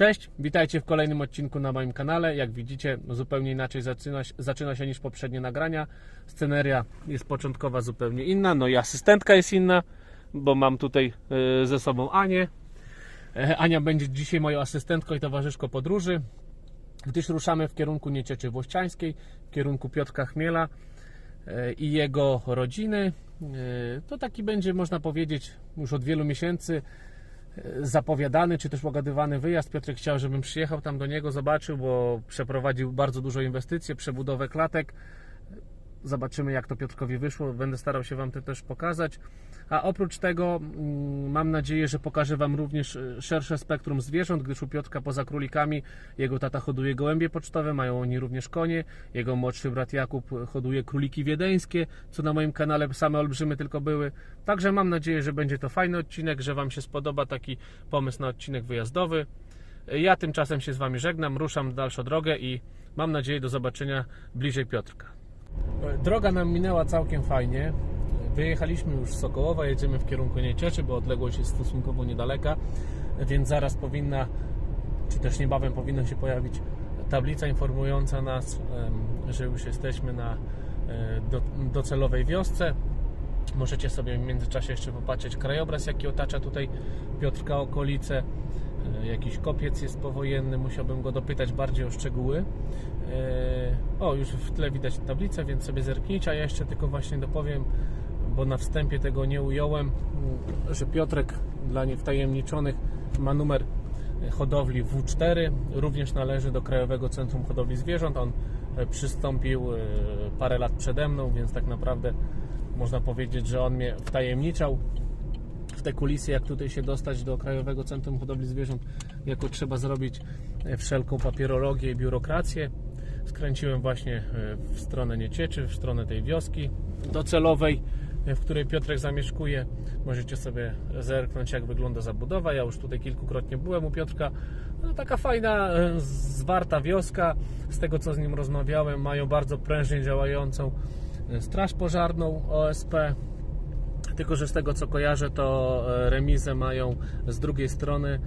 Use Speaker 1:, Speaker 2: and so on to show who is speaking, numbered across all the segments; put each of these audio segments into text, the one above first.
Speaker 1: Cześć, witajcie w kolejnym odcinku na moim kanale. Jak widzicie, zupełnie inaczej zaczyna, się- zaczyna się niż poprzednie nagrania. Sceneria jest początkowa zupełnie inna, no i asystentka jest inna, bo mam tutaj e, ze sobą Anię. E, Ania będzie dzisiaj moją asystentką i towarzyszką podróży, gdyż ruszamy w kierunku Niecieczy Włościańskiej, w kierunku Piotrka Chmiela e, i jego rodziny. To taki będzie, można powiedzieć, już od wielu miesięcy zapowiadany czy też pogadywany wyjazd. Piotrek chciał, żebym przyjechał tam do niego, zobaczył, bo przeprowadził bardzo dużo inwestycji, przebudowę klatek. Zobaczymy, jak to Piotrkowi wyszło. Będę starał się Wam to też pokazać. A oprócz tego mm, mam nadzieję, że pokażę Wam również e, szersze spektrum zwierząt, gdyż u Piotrka poza królikami jego tata hoduje gołębie pocztowe, mają oni również konie. Jego młodszy brat Jakub hoduje króliki wiedeńskie, co na moim kanale same olbrzymy tylko były. Także mam nadzieję, że będzie to fajny odcinek, że Wam się spodoba taki pomysł na odcinek wyjazdowy. Ja tymczasem się z Wami żegnam, ruszam w dalszą drogę i mam nadzieję do zobaczenia bliżej Piotrka. Droga nam minęła całkiem fajnie. Wyjechaliśmy już z Sokołowa, jedziemy w kierunku Niecieczy, bo odległość jest stosunkowo niedaleka, więc zaraz powinna, czy też niebawem powinna się pojawić tablica informująca nas, że już jesteśmy na e, do, docelowej wiosce. Możecie sobie w międzyczasie jeszcze popatrzeć krajobraz, jaki otacza tutaj Piotrka okolice. E, Jakiś kopiec jest powojenny, musiałbym go dopytać bardziej o szczegóły. E, O, już w tle widać tablicę, więc sobie zerknijcie, a ja jeszcze tylko właśnie dopowiem, bo na wstępie tego nie ująłem, m, że Piotrek dla niewtajemniczonych ma numer hodowli W4, również należy do Krajowego Centrum Hodowli Zwierząt. On e, przystąpił e, parę lat przede mną, więc tak naprawdę można powiedzieć, że on mnie wtajemniczał w te kulisy, jak tutaj się dostać do Krajowego Centrum Hodowli Zwierząt, jako trzeba zrobić e, wszelką papierologię i biurokrację. Skręciłem właśnie e, w stronę Niecieczy, w stronę tej wioski docelowej, e, w której Piotrek zamieszkuje. Możecie sobie zerknąć, jak wygląda zabudowa. Ja już tutaj kilkukrotnie byłem u Piotrka. No, taka fajna, zwarta wioska. Z tego, co z nim rozmawiałem, mają bardzo prężnie działającą straż pożarną OSP. Tylko, że z tego co kojarzę, to e, remizę mają z drugiej strony, e,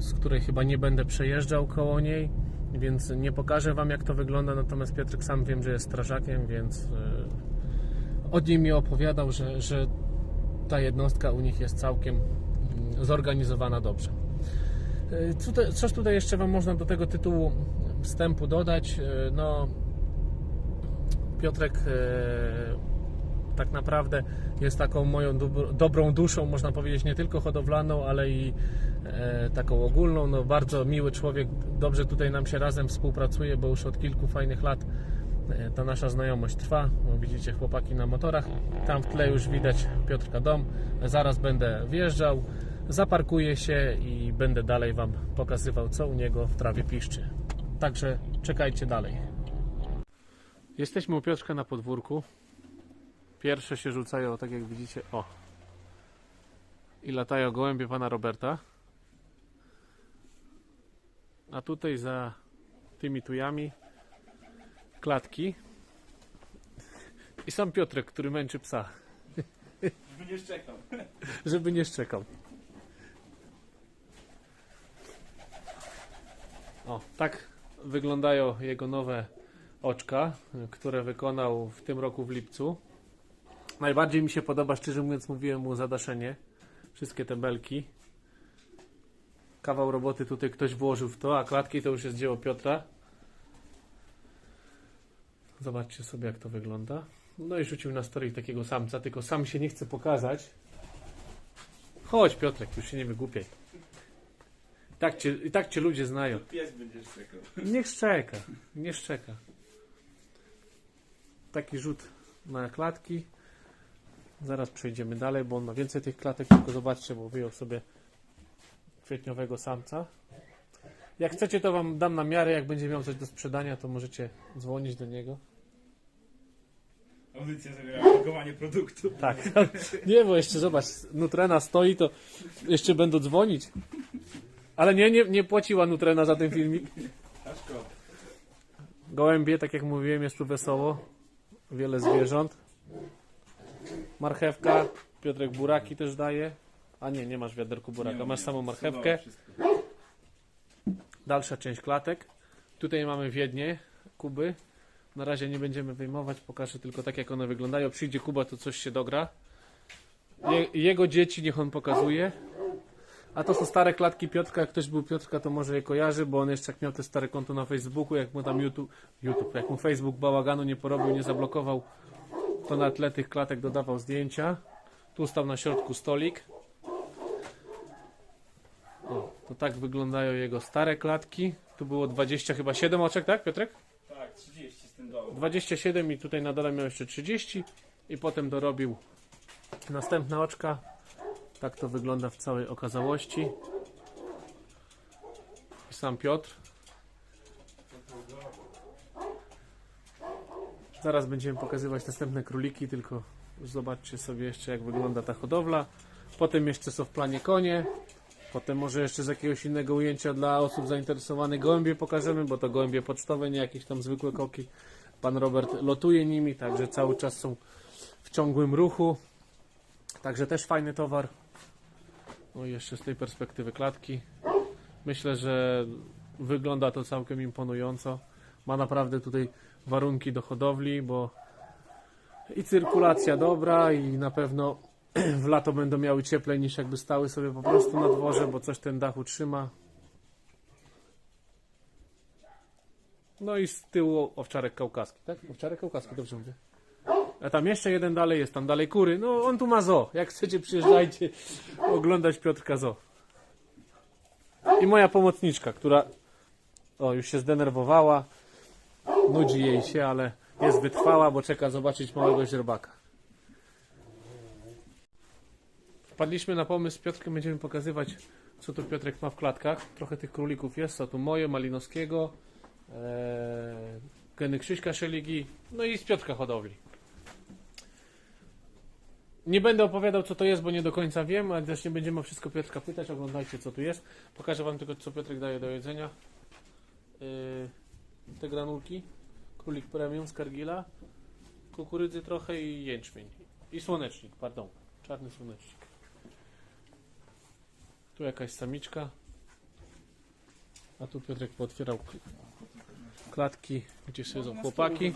Speaker 1: z której chyba nie będę przejeżdżał koło niej, więc nie pokażę Wam jak to wygląda. Natomiast Piotrek sam wiem, że jest strażakiem, więc e, od niej mi opowiadał, że, że ta jednostka u nich jest całkiem mm, zorganizowana dobrze. Coś tutaj jeszcze Wam można do tego tytułu wstępu dodać? No, Piotrek tak naprawdę jest taką moją dobro, dobrą duszą, można powiedzieć, nie tylko hodowlaną, ale i e, taką ogólną. No, bardzo miły człowiek, dobrze tutaj nam się razem współpracuje, bo już od kilku fajnych lat e, ta nasza znajomość trwa. No, widzicie chłopaki na motorach, tam w tle już widać Piotrka dom. Zaraz będę wjeżdżał, zaparkuję się i będę dalej Wam pokazywał, co u niego w trawie piszczy. Także czekajcie dalej. Jesteśmy u Piotrka na podwórku. Pierwsze się rzucają, tak jak widzicie, o. I latają gołębie pana Roberta. A tutaj za tymi tujami klatki. I sam Piotrek, który męczy psa,
Speaker 2: Żeby nie szczekał.
Speaker 1: żeby nie szczekał. O, tak wyglądają jego nowe oczka, które wykonał w tym roku w lipcu. Najbardziej mi się podoba, szczerze mówiąc, mówiłem mu zadaszenie. Wszystkie te belki. Kawał roboty tutaj ktoś włożył w to, a klatki to już jest dzieło Piotra. Zobaczcie sobie, jak to wygląda. No i rzucił na story takiego samca, tylko sam się nie chce pokazać. Chodź, Piotrek, już się nie wygłupiaj. I tak cię, i tak cię ludzie znają.
Speaker 2: Pies będzie szczekał.
Speaker 1: Niech szczeka, nie szczeka. Taki rzut na klatki. Zaraz przejdziemy dalej, bo on ma więcej tych klatek, tylko zobaczcie, bo wyjął sobie kwietniowego samca. Jak chcecie, to wam dam na miarę, jak będzie miał coś do sprzedania, to możecie dzwonić do niego.
Speaker 2: Audycja zawiera pakowanie produktu.
Speaker 1: Tak. Nie, bo jeszcze zobacz, Nutrena stoi, to jeszcze będą dzwonić. Ale nie, nie, nie płaciła Nutrena za ten filmik.
Speaker 2: A szkoda.
Speaker 1: Gołębie, tak jak mówiłem, jest tu wesoło. Wiele zwierząt. Marchewka. Piotrek buraki też daje. A nie, nie masz w wiaderku buraka. Masz samą marchewkę. Dalsza część klatek. Tutaj mamy Wiednie, Kuby. Na razie nie będziemy wyjmować, pokażę tylko tak jak one wyglądają. Przyjdzie Kuba, to coś się dogra. Je, jego dzieci niech on pokazuje. A to są stare klatki Piotrka. Jak ktoś był Piotrka, to może je kojarzy, bo on jeszcze jak miał te stare konto na Facebooku, jak mu tam YouTube, YouTube jak mu Facebook bałaganu nie porobił, nie zablokował, to na tle tych klatek dodawał zdjęcia. Tu stał na środku stolik. O, to tak wyglądają jego stare klatki. Tu było 20, chyba 7 oczek, tak Piotrek?
Speaker 2: Tak, 30 z tym dołu.
Speaker 1: 27 i tutaj na dole miał jeszcze 30 i potem dorobił następne oczka. Tak to wygląda w całej okazałości. I sam Piotr. Zaraz będziemy pokazywać następne króliki, tylko zobaczcie sobie jeszcze jak wygląda ta hodowla. Potem jeszcze są w planie konie. Potem może jeszcze z jakiegoś innego ujęcia dla osób zainteresowanych gołębie pokażemy, bo to gołębie pocztowe, nie jakieś tam zwykłe koki. Pan Robert lotuje nimi, także cały czas są w ciągłym ruchu. Także też fajny towar. No i jeszcze z tej perspektywy klatki. Myślę, że wygląda to całkiem imponująco. Ma naprawdę tutaj warunki do hodowli, bo i cyrkulacja dobra i na pewno w lato będą miały cieplej niż jakby stały sobie po prostu na dworze, bo coś ten dach utrzyma. No i z tyłu owczarek kaukaski, tak? Owczarek kaukaski, dobrze mówię. A tam jeszcze jeden dalej jest, tam dalej kury. No on tu ma zo. Jak chcecie przyjeżdżajcie oglądać Piotrka zo. I moja pomocniczka, która o już się zdenerwowała. Nudzi jej się, ale jest wytrwała, bo czeka zobaczyć małego źrebaka. Wpadliśmy na pomysł Piotrkiem, będziemy pokazywać co tu Piotrek ma w klatkach. Trochę tych królików jest, co tu moje, Malinowskiego, ee, geny Krzyśka Szeligi, no i z Piotrka hodowli. Nie będę opowiadał co to jest, bo nie do końca wiem, ale też nie będziemy wszystko Piotrka pytać, oglądajcie co tu jest. Pokażę wam tylko co Piotrek daje do jedzenia. Yy, te granulki, królik premium z Kargila, kukurydzy trochę i jęczmień. I słonecznik, pardon, czarny słonecznik. Tu jakaś samiczka. A tu Piotrek pootwierał k- klatki, gdzie siedzą
Speaker 2: Na
Speaker 1: chłopaki.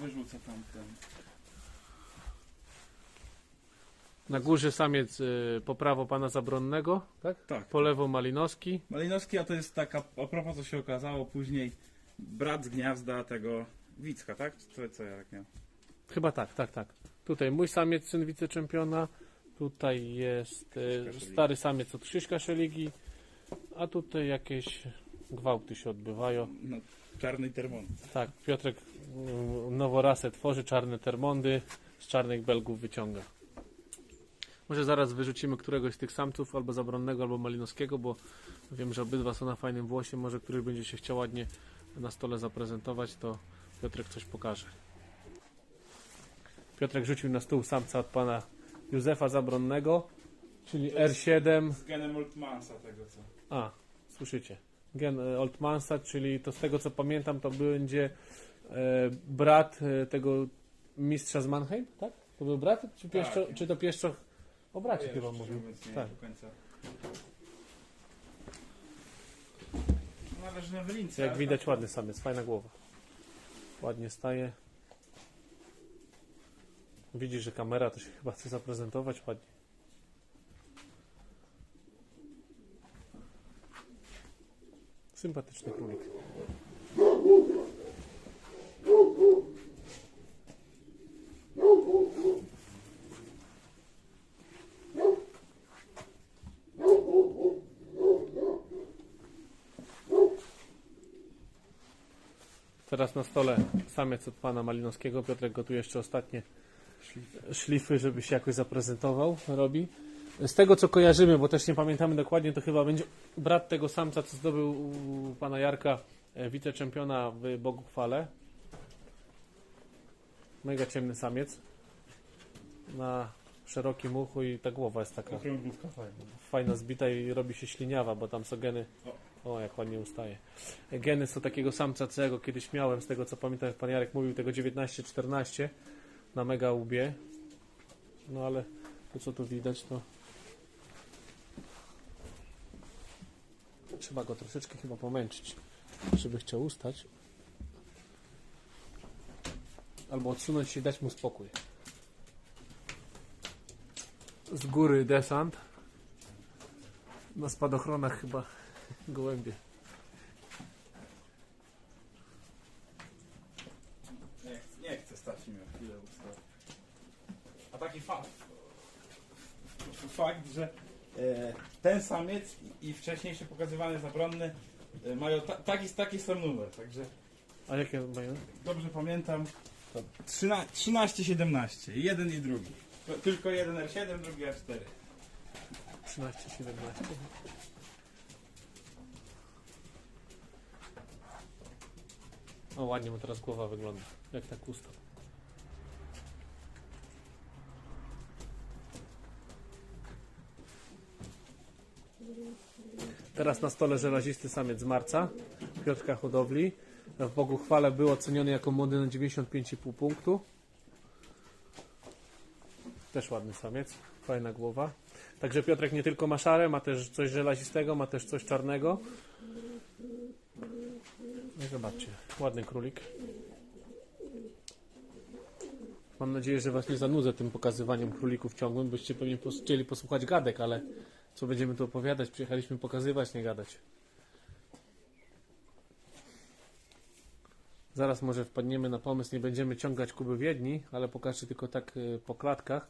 Speaker 1: Na górze samiec y, po prawo pana Zabronnego, tak?
Speaker 2: Tak.
Speaker 1: Po lewo Malinowski.
Speaker 2: Malinowski, a to jest taka, a propos co się okazało później, brat z gniazda tego Wicka, tak? Czy Co, co ja tak miał?
Speaker 1: Chyba tak, tak, tak. Tutaj mój samiec, syn wiceczempiona. Tutaj jest
Speaker 2: Szeligi.
Speaker 1: stary samiec od Krzyśka Szeligi. A tutaj jakieś gwałty się odbywają.
Speaker 2: No, czarny termon.
Speaker 1: Tak, Piotrek mm, nową rasę tworzy, czarne termondy, z czarnych belgów wyciąga. Może zaraz wyrzucimy któregoś z tych samców, albo zabronnego, albo malinowskiego, bo wiem, że obydwa są na fajnym włosie. Może któryś będzie się chciał ładnie na stole zaprezentować, to Piotrek coś pokaże. Piotrek rzucił na stół samca od pana Józefa Zabronnego, czyli
Speaker 2: To jest-
Speaker 1: R7.
Speaker 2: Z genem Oldmansa tego co.
Speaker 1: A, słyszycie. Gen e, Oldmansa, czyli to z tego co pamiętam, to będzie e, brat e, tego mistrza z Mannheim, tak? To był brat? Czy, pieszczo,
Speaker 2: Tak.
Speaker 1: czy to pieszczoch? O bracie
Speaker 2: Ja
Speaker 1: chyba mówił. Tak.
Speaker 2: Należy na wylince.
Speaker 1: Jak widać ładny samiec, fajna głowa. Ładnie staje. Widzisz, że kamera to się chyba chce zaprezentować ładnie. Sympatyczny królik. Teraz na stole samiec od pana Malinowskiego. Piotrek gotuje jeszcze ostatnie szlify, żeby się jakoś zaprezentował. Robi. Z tego co kojarzymy, bo też nie pamiętamy dokładnie, to chyba będzie brat tego samca, co zdobył u pana Jarka e, wiceczempiona w Boguchwale. Mega ciemny samiec. Na szerokim uchu i ta głowa jest taka
Speaker 2: Okrągłówka fajna.
Speaker 1: fajna zbita i robi się śliniawa, bo tam są geny. O, jak ładnie ustaje. Geny są takiego samca, co ja go kiedyś miałem, z tego co pamiętam, pan Jarek mówił, tego 19-14 na mega łbie. No ale to co tu widać, to trzeba go troszeczkę chyba pomęczyć. żeby chciał ustać. Albo odsunąć się i dać mu spokój. Z góry desant. Na spadochronach chyba gołębie.
Speaker 2: Nie, nie chcę stać mi o chwilę ustawić. A taki fakt, fakt że e, ten samiec i, i wcześniejszy pokazywany zabronny e, mają ta, taki, taki sam numer, także
Speaker 1: A jakie mają?
Speaker 2: dobrze pamiętam 13-17, jeden i drugi. To Tylko jeden R7, drugi R4.
Speaker 1: 13, 17. O, ładnie mu teraz głowa wygląda. Jak tak ustał. Teraz na stole żelazisty samiec marca Piotrka Hodowli. W Bogu chwale był oceniony jako młody na 95,5 punktu. Też ładny samiec, fajna głowa. Także Piotrek nie tylko ma szare, ma też coś żelazistego, ma też coś czarnego. No zobaczcie, ładny królik. Mam nadzieję, że Was nie zanudzę tym pokazywaniem królików ciągłym, byście pewnie chcieli posłuchać gadek, ale co będziemy tu opowiadać? Przyjechaliśmy pokazywać, nie gadać. Zaraz może wpadniemy na pomysł, nie będziemy ciągać Kuby Wiedni, ale pokażę tylko tak y, po klatkach,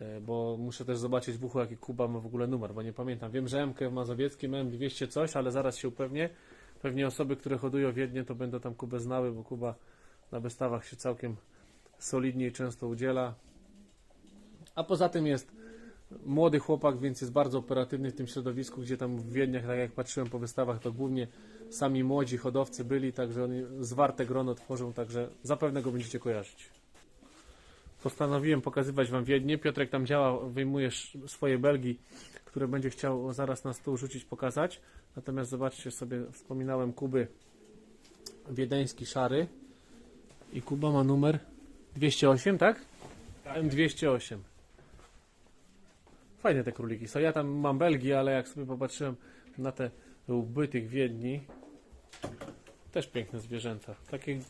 Speaker 1: y, bo muszę też zobaczyć w uchu, jaki Kuba ma w ogóle numer, bo nie pamiętam. Wiem, że MK w Mazowieckim mam 200 coś, ale zaraz się upewnię. Pewnie osoby, które hodują Wiednie, to będą tam Kubę znały, bo Kuba na wystawach się całkiem solidnie i często udziela. A poza tym jest młody chłopak, więc jest bardzo operatywny w tym środowisku, gdzie tam w Wiedniach, tak jak patrzyłem po wystawach, to głównie sami młodzi hodowcy byli, także oni zwarte grono tworzą, także zapewne go będziecie kojarzyć. Postanowiłem pokazywać Wam Wiednie. Piotrek tam działa, wyjmuje swoje belgi, które będzie chciał zaraz na stół rzucić, pokazać. Natomiast zobaczcie sobie, wspominałem Kuby wiedeński szary i Kuba ma numer 208, tak? M208. Fajne te króliki są. Ja tam mam Belgię, ale jak sobie popatrzyłem na te łby tych Wiedni, też piękne zwierzęta. Takie,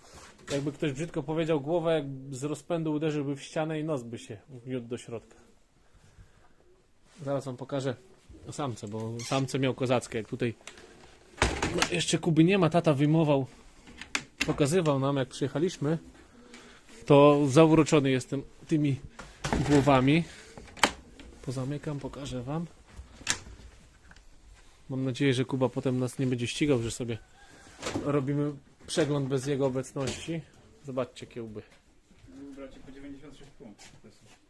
Speaker 1: jakby ktoś brzydko powiedział, głowę jak z rozpędu uderzyłby w ścianę i nos by się wmiótł do środka. Zaraz wam pokażę samce, bo samce miał kozackie, jak tutaj no, jeszcze Kuby nie ma, tata wyjmował, pokazywał nam jak przyjechaliśmy, to zauroczony jestem tymi głowami. Pozamykam, pokażę wam. Mam nadzieję, że Kuba potem nas nie będzie ścigał, że sobie robimy przegląd bez jego obecności. Zobaczcie kiełby.
Speaker 2: Bracie po 96 punktów.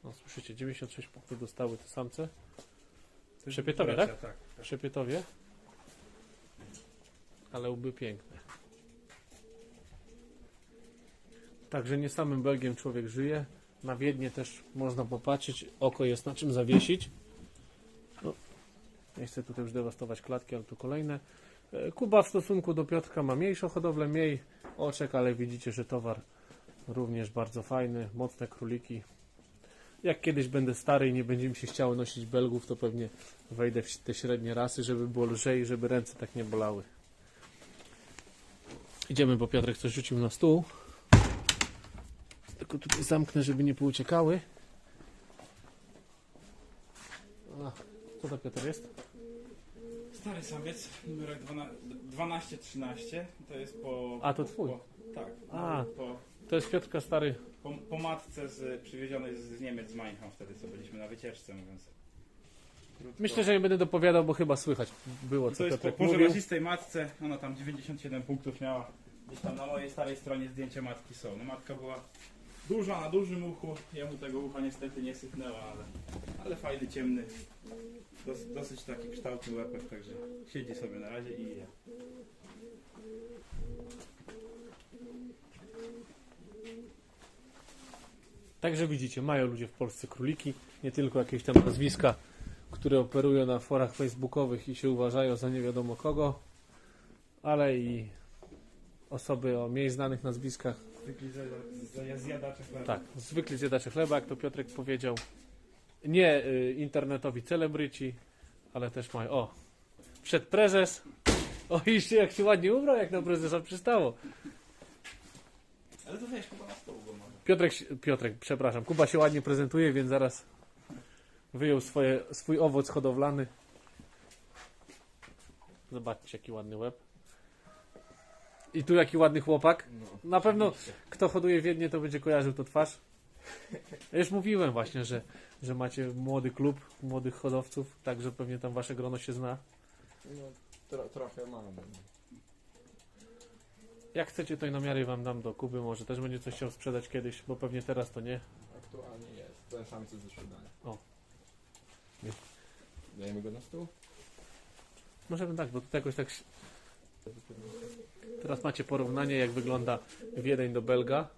Speaker 1: No, słyszycie, 96 punktów dostały te samce. Przepiętowie,
Speaker 2: bracia, tak?
Speaker 1: Przepietowie. Ale łby piękne. Także nie samym Belgiem człowiek żyje. Na Wiednie też można popatrzeć. Oko jest na czym zawiesić. No, nie chcę tutaj już dewastować klatki, ale tu kolejne. E, Kuba w stosunku do Piotrka ma mniejszą hodowlę, mniej oczek, ale widzicie, że towar również bardzo fajny. Mocne króliki. Jak kiedyś będę stary i nie będzie mi się chciało nosić Belgów, to pewnie wejdę w te średnie rasy, żeby było lżej, żeby ręce tak nie bolały. Idziemy, bo Piotrek coś rzucił na stół. Tylko tutaj zamknę, żeby nie pouciekały. A, co to Piotr jest?
Speaker 2: Stary samiec, numerek 12-13, to jest po...
Speaker 1: A, to twój.
Speaker 2: Po, tak,
Speaker 1: A.
Speaker 2: po,
Speaker 1: To jest Piotrka stary.
Speaker 2: po, po matce z, przywiezionej z, Niemiec, z Meinheim wtedy, co byliśmy na wycieczce, mówiąc. Krótko.
Speaker 1: Myślę, że nie będę dopowiadał, bo chyba słychać było, co
Speaker 2: To jest po,
Speaker 1: Piotrek
Speaker 2: po
Speaker 1: mówił.
Speaker 2: matce, ona tam 97 punktów miała. Gdzieś tam na mojej starej stronie zdjęcia matki są. No matka była duża, na dużym uchu. Jemu tego ucha niestety nie sypnęła, ale, ale fajny, ciemny. Dos, dosyć taki kształtny łepek, także siedzi sobie na razie i je.
Speaker 1: Także widzicie, mają ludzie w Polsce króliki, nie tylko jakieś tam nazwiska, które operują na forach facebookowych i się uważają za nie wiadomo kogo, ale i osoby o mniej znanych nazwiskach.
Speaker 2: Zwykli zjadacze chleba.
Speaker 1: Tak, zwykli zjadacze chleba, jak to Piotrek powiedział. Nie y, internetowi celebryci, ale też mają. O, przed prezes O, jeszcze jak się ładnie ubrał, jak na prezesa przystało.
Speaker 2: Ale to wiesz, chyba na stół go może.
Speaker 1: Piotrek, Piotrek, przepraszam, Kuba się ładnie prezentuje, więc zaraz wyjął swoje, swój owoc hodowlany. Zobaczcie, jaki ładny łeb. I tu jaki ładny chłopak.
Speaker 3: No,
Speaker 1: Na pewno kto hoduje Wiednie, to będzie kojarzył to twarz. Ja już mówiłem właśnie, że, że macie młody klub młodych hodowców, także pewnie tam wasze grono się zna.
Speaker 3: No, tro, trochę mam.
Speaker 1: Jak chcecie, to i namiary wam dam do Kuby, może też będzie coś chciał sprzedać kiedyś, bo pewnie teraz to nie.
Speaker 3: Aktualnie jest. Ten samcy do sprzedania.
Speaker 1: O.
Speaker 3: Dajemy go na stół?
Speaker 1: Możemy tak, bo tutaj jakoś tak. się- Teraz macie porównanie, jak wygląda Wiedeń do Belga.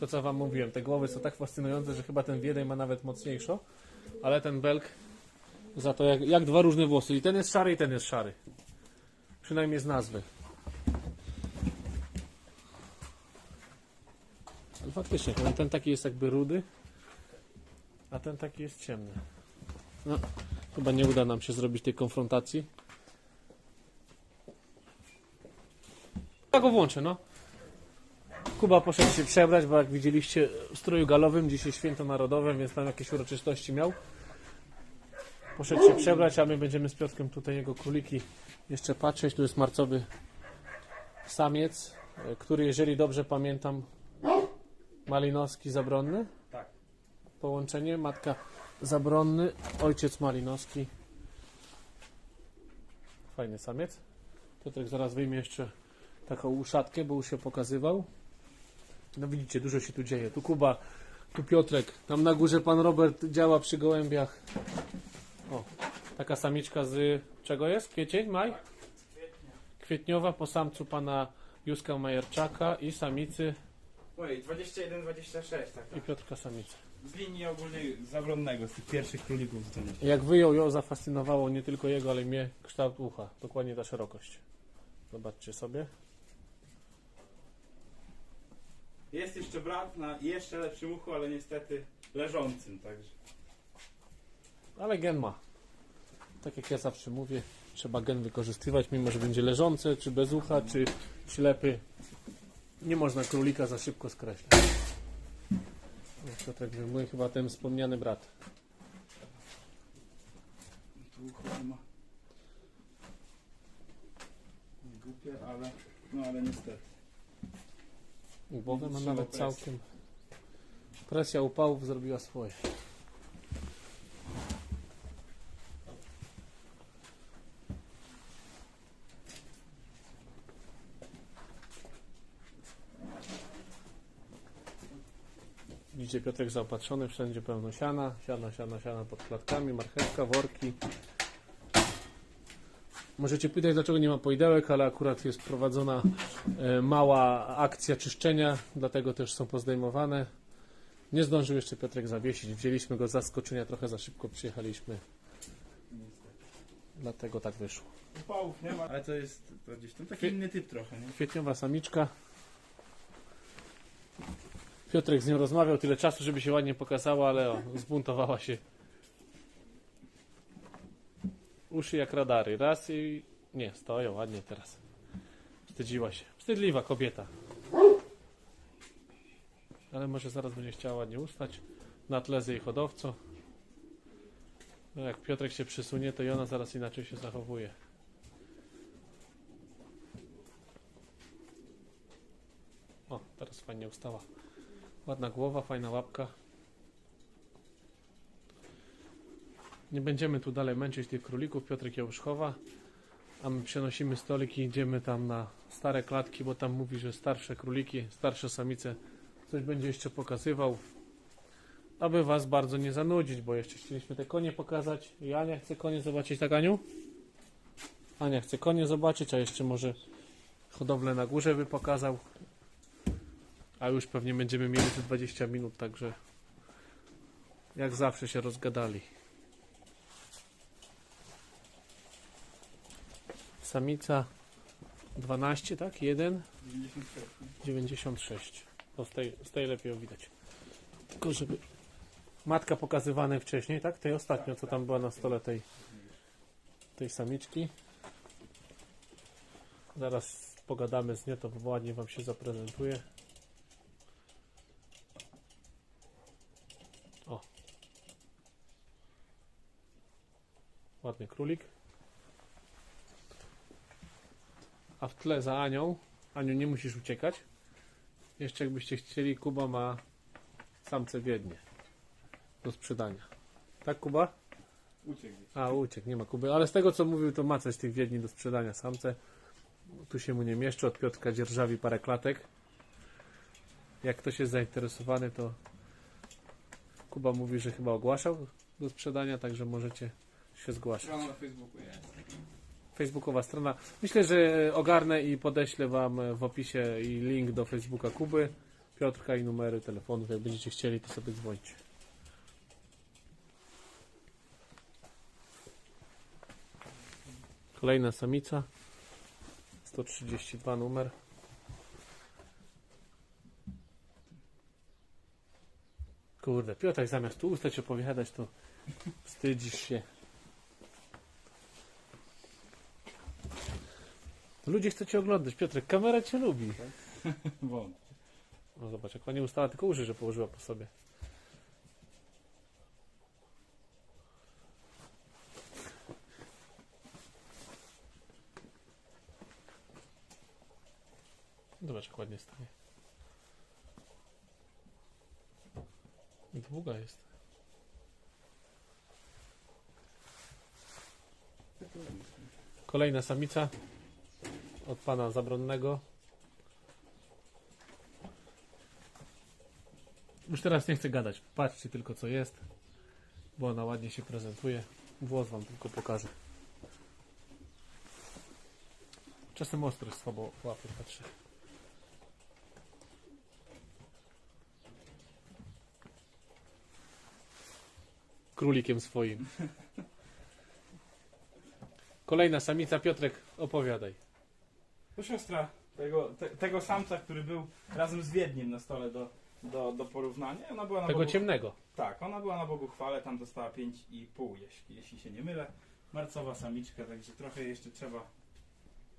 Speaker 1: To co wam mówiłem, te głowy są tak fascynujące, że chyba ten Wiedeń ma nawet mocniejszo, ale ten Belg za to jak, jak dwa różne włosy. I ten jest szary, i ten jest szary. Przynajmniej z nazwy. Ale faktycznie, ten, ten taki jest jakby rudy, a ten taki jest ciemny. No, chyba nie uda nam się zrobić tej konfrontacji. Ja go włączę, no. Kuba poszedł się przebrać, bo jak widzieliście w stroju galowym, dzisiaj święto narodowe, więc tam jakieś uroczystości miał. Poszedł się przebrać, a my będziemy z Piotrkiem tutaj jego króliki jeszcze patrzeć. Tu jest marcowy samiec, e, który jeżeli dobrze pamiętam, malinowski zabronny.
Speaker 2: Tak.
Speaker 1: Połączenie, matka zabronny, ojciec malinowski. Fajny samiec. Piotrek zaraz wyjmie jeszcze taką uszatkę, bo już się pokazywał. No widzicie, dużo się tu dzieje. Tu Kuba, tu Piotrek, tam na górze pan Robert działa przy gołębiach. O, taka samiczka z czego jest? Kwiecień, maj? Kwietniowa po samcu pana Józka Majerczaka i samicy
Speaker 2: Ojej, 21-26, tak,
Speaker 1: i
Speaker 2: tak.
Speaker 1: Piotrka samicy.
Speaker 2: Z linii ogólnie zabronnego, z tych pierwszych królików nie.
Speaker 1: Jak wyjął ją, zafascynowało nie tylko jego, ale i mnie kształt ucha. Dokładnie ta szerokość. Zobaczcie sobie.
Speaker 2: Jest jeszcze brat na jeszcze lepszym uchu, ale niestety leżącym, także.
Speaker 1: Ale gen ma. Tak jak ja zawsze mówię, trzeba gen wykorzystywać, mimo że będzie leżący, czy bez ucha, czy ślepy. Nie można królika za szybko skreślać. No, Piotrek wyjmuje chyba ten wspomniany brat.
Speaker 2: Tu ucho nie ma. Głupie, ale. No ale niestety.
Speaker 1: Ma
Speaker 2: Trzeba
Speaker 1: nawet całkiem. Presja upałów zrobiła swoje. Widzicie Piotrek zaopatrzony, wszędzie pełno siana, siana, siana, siana pod klatkami, marchewka, worki. Możecie pytać, dlaczego nie ma poidełek, ale akurat jest prowadzona e, mała akcja czyszczenia, dlatego też są pozdejmowane. Nie zdążył jeszcze Piotrek zawiesić, wzięliśmy go z zaskoczenia, trochę za szybko przyjechaliśmy, dlatego tak wyszło.
Speaker 2: Upałów nie ma. Ale to jest to gdzieś tam taki
Speaker 1: Kwie-
Speaker 2: inny typ trochę, nie?
Speaker 1: Kwietniowa samiczka. Piotrek z nią rozmawiał tyle czasu, żeby się ładnie pokazała, ale o, zbuntowała się. Uszy jak radary. Raz i... Nie, stoją ładnie teraz. Wstydziła się. Wstydliwa kobieta. Ale może zaraz będzie chciała ładnie ustać. Na tle z jej hodowco. No jak Piotrek się przysunie, to i ona zaraz inaczej się zachowuje. O, teraz fajnie ustała. Ładna głowa, fajna łapka. Nie będziemy tu dalej męczyć tych królików. Piotrek chowa. A my przenosimy stolik i idziemy tam na stare klatki, bo tam mówi, że starsze króliki, starsze samice coś będzie jeszcze pokazywał. Aby was bardzo nie zanudzić, bo jeszcze chcieliśmy te konie pokazać. I Ania chce konie zobaczyć, tak Aniu? Ania chce konie zobaczyć, a jeszcze może hodowlę na górze by pokazał. A już pewnie będziemy mieli tu 20 minut, także jak zawsze się rozgadali. Samica 12, tak? 1,
Speaker 2: 96. nie?
Speaker 1: 96. To z tej, z tej lepiej widać. Tylko żeby... Matka pokazywane wcześniej, tak? Tej ostatnio, co tam była na stole tej, tej samiczki. Zaraz pogadamy z nią, to ładnie Wam się zaprezentuje. O. Ładny królik. A w tle za Anią. Aniu, nie musisz uciekać. Jeszcze jakbyście chcieli, Kuba ma samce wiednie do sprzedania. Tak, Kuba?
Speaker 2: Uciekł.
Speaker 1: A, uciekł, nie ma Kuby. Ale z tego co mówił, to ma coś tych wiedni do sprzedania samce. Tu się mu nie mieszczy. Od Piotrka dzierżawi parę klatek. Jak ktoś jest zainteresowany, to Kuba mówi, że chyba ogłaszał do sprzedania, także możecie się zgłaszać.
Speaker 3: Strona na Facebooku jest.
Speaker 1: Facebookowa strona. Myślę, że ogarnę i podeślę Wam w opisie i link do Facebooka Kuby, Piotrka i numery telefonów. Jak będziecie chcieli, to sobie dzwońcie. Kolejna samica. 132 numer. Kurde, Piotrek zamiast tu ustać opowiadać, to wstydzisz się. Ludzie chcą Cię oglądać. Piotrek, kamera Cię lubi. No zobacz, jak Pani ustała tylko uszy, że położyła po sobie. Zobacz, jak ładnie staje. Długa jest. Kolejna samica od pana Zabronnego. Już teraz nie chcę gadać. Patrzcie tylko co jest, bo ona ładnie się prezentuje. Włos wam tylko pokażę. Czasem ostry słabo łapie, patrzę. Królikiem swoim. Kolejna samica. Piotrek, opowiadaj.
Speaker 2: To siostra tego, te, tego samca, który był razem z Wiedniem na stole do, do, do porównania. Ona była na
Speaker 1: Tego
Speaker 2: Bogu,
Speaker 1: ciemnego.
Speaker 2: Tak, ona była na Bogu chwale, tam dostała 5,5, jeśli, jeśli się nie mylę. Marcowa samiczka, także trochę jeszcze trzeba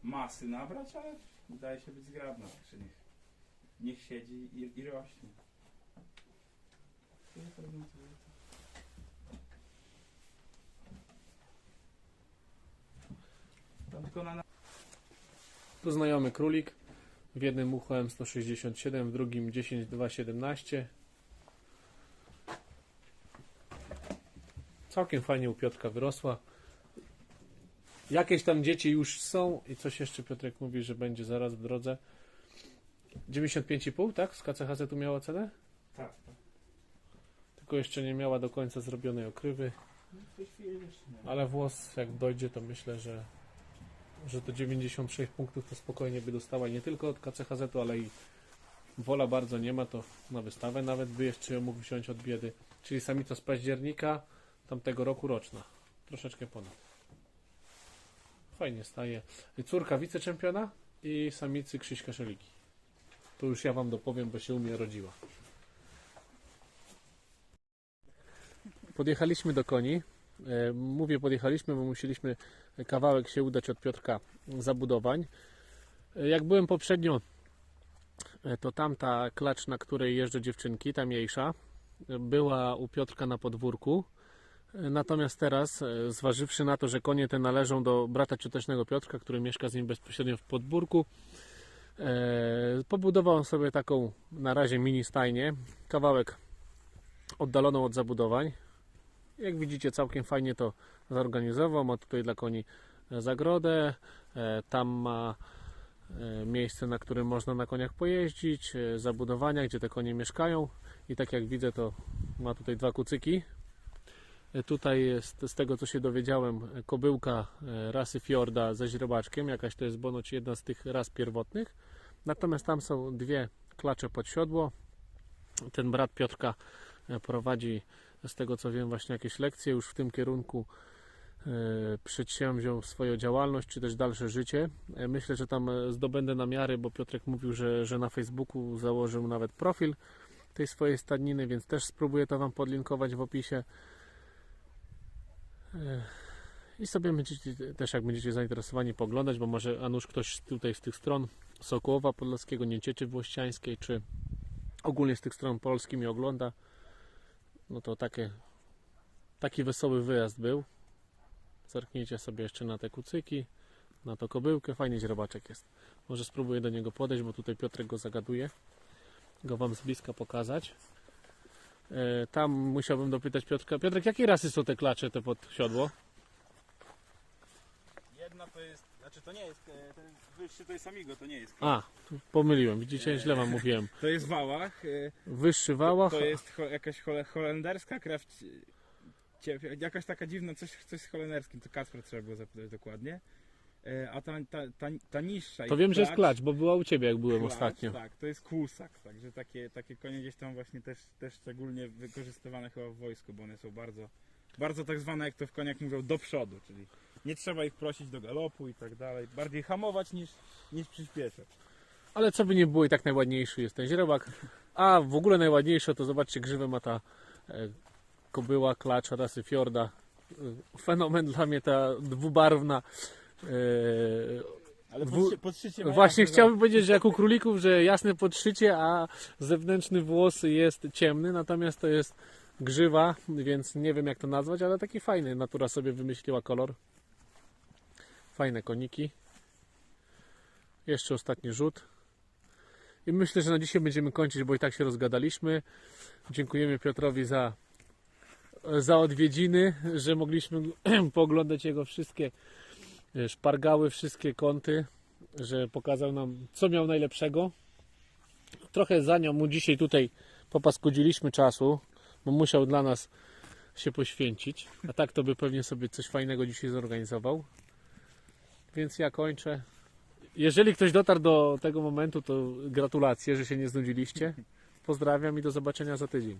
Speaker 2: masy nabrać, ale wydaje się być zgrabna, także niech, niech siedzi i, i rośnie. Tam tylko na
Speaker 1: Tu znajomy królik. W jednym uchem 167, w drugim 10,217. Całkiem fajnie u Piotrka wyrosła. Jakieś tam dzieci już są i coś jeszcze Piotrek mówi, że będzie zaraz w drodze. 95,5, tak? Z KCHZ tu miała cenę?
Speaker 2: Tak.
Speaker 1: Tylko jeszcze nie miała do końca zrobionej okrywy.
Speaker 2: Nie.
Speaker 1: Ale włos jak dojdzie, to myślę, że, że to 96 punktów to spokojnie by dostała nie tylko od KCHZ-u, ale i wola bardzo nie ma, to na wystawę nawet by jeszcze ją mógł wziąć od biedy. Czyli samica z października tamtego roku roczna. Troszeczkę ponad. Fajnie staje. Córka wiceczempiona i samicy Krzyśka Szeliki. To już ja wam dopowiem, bo się u mnie rodziła. Podjechaliśmy do koni. E, Mówię podjechaliśmy, bo musieliśmy kawałek się udać od Piotrka zabudowań. E, Jak byłem poprzednio, e, to tamta klacz, na której jeżdżą dziewczynki, ta mniejsza, e, była u Piotrka na podwórku. Natomiast teraz, zważywszy na to, że konie te należą do brata ciotecznego Piotrka, który mieszka z nim bezpośrednio w podwórku, pobudował on sobie taką na razie mini stajnię, kawałek oddaloną od zabudowań. Jak widzicie, całkiem fajnie to zorganizował. Ma tutaj dla koni e, zagrodę, e, tam ma e, miejsce, na którym można na koniach pojeździć, zabudowania, gdzie te konie mieszkają. I tak jak widzę, to ma tutaj dwa kucyki. Tutaj jest, z tego co się dowiedziałem, kobyłka rasy Fiorda ze źrebaczkiem. Jakaś to jest ponoć jedna z tych ras pierwotnych. Natomiast tam są dwie klacze pod siodło. Ten brat Piotrka prowadzi z tego co wiem, właśnie jakieś lekcje już w tym kierunku e, przedsięwziął swoją działalność, czy też dalsze życie. E, Myślę, że tam e, zdobędę namiary, bo Piotrek mówił, że, że na Facebooku założył nawet profil tej swojej stadniny, więc też spróbuję to Wam podlinkować w opisie. I sobie będziecie też, jak będziecie zainteresowani, poglądać, bo może a nuż ktoś tutaj z tych stron Sokołowa Podlaskiego, Niecieczy Włościańskiej, czy ogólnie z tych stron Polski mnie ogląda, no to takie, taki wesoły wyjazd był. Zerknijcie sobie jeszcze na te kucyki, na to kobyłkę, fajnie źrebaczek jest. Może spróbuję do niego podejść, bo tutaj Piotrek go zagaduje. Go Wam z bliska pokazać. E, Tam musiałbym dopytać Piotrka. Piotrek, jakiej rasy są te klacze, te pod siodło?
Speaker 2: Jedna to jest, znaczy to nie jest, e, ten wyższy to jest Amigo, to nie jest.
Speaker 1: A, tu pomyliłem. Widzicie, źle Wam mówiłem.
Speaker 2: To jest Wałach. e,
Speaker 1: Wyższy wałach.
Speaker 2: To jest ho, jakaś hole, holenderska krew. Cie, jakaś taka dziwna, coś, coś z holenderskim, to Kacper trzeba było zapytać dokładnie. E, A ta, ta, ta, ta niższa
Speaker 1: To wiem, że jest
Speaker 2: klacz-
Speaker 1: klacz, bo była u Ciebie, jak byłem
Speaker 2: klacz,
Speaker 1: ostatnio.
Speaker 2: Tak, to jest kłusak, także takie, takie konie gdzieś tam właśnie też, też szczególnie wykorzystywane chyba w wojsku, bo one są bardzo, bardzo tak zwane, jak to w koniach mówią, do przodu, czyli nie trzeba ich prosić do galopu i tak dalej, bardziej hamować niż, niż przyspieszać.
Speaker 1: Ale co by nie było, i tak najładniejszy jest ten źrebak. A w ogóle najładniejsze to zobaczcie, grzywę ma ta e, kobyła, klacz rasy Fjorda. E, Fenomen dla mnie ta dwubarwna. E,
Speaker 2: Ale podszycie,
Speaker 1: Właśnie
Speaker 2: jasne,
Speaker 1: chciałbym powiedzieć, że jak u królików, że jasne podszycie, a zewnętrzny włos jest ciemny, natomiast to jest grzywa, więc nie wiem jak to nazwać, ale taki fajny. Natura sobie wymyśliła kolor. Fajne koniki. Jeszcze ostatni rzut. I myślę, że na dzisiaj będziemy kończyć, bo i tak się rozgadaliśmy. Dziękujemy Piotrowi za, za odwiedziny, że mogliśmy pooglądać jego wszystkie e, szpargały, wszystkie kąty, że pokazał nam, co miał najlepszego. Trochę za nią mu dzisiaj tutaj popaskudziliśmy czasu, bo musiał dla nas się poświęcić, a tak to by pewnie sobie coś fajnego dzisiaj zorganizował. Więc ja kończę. Jeżeli ktoś dotarł do tego momentu, to gratulacje, że się nie znudziliście. Pozdrawiam i do zobaczenia za tydzień.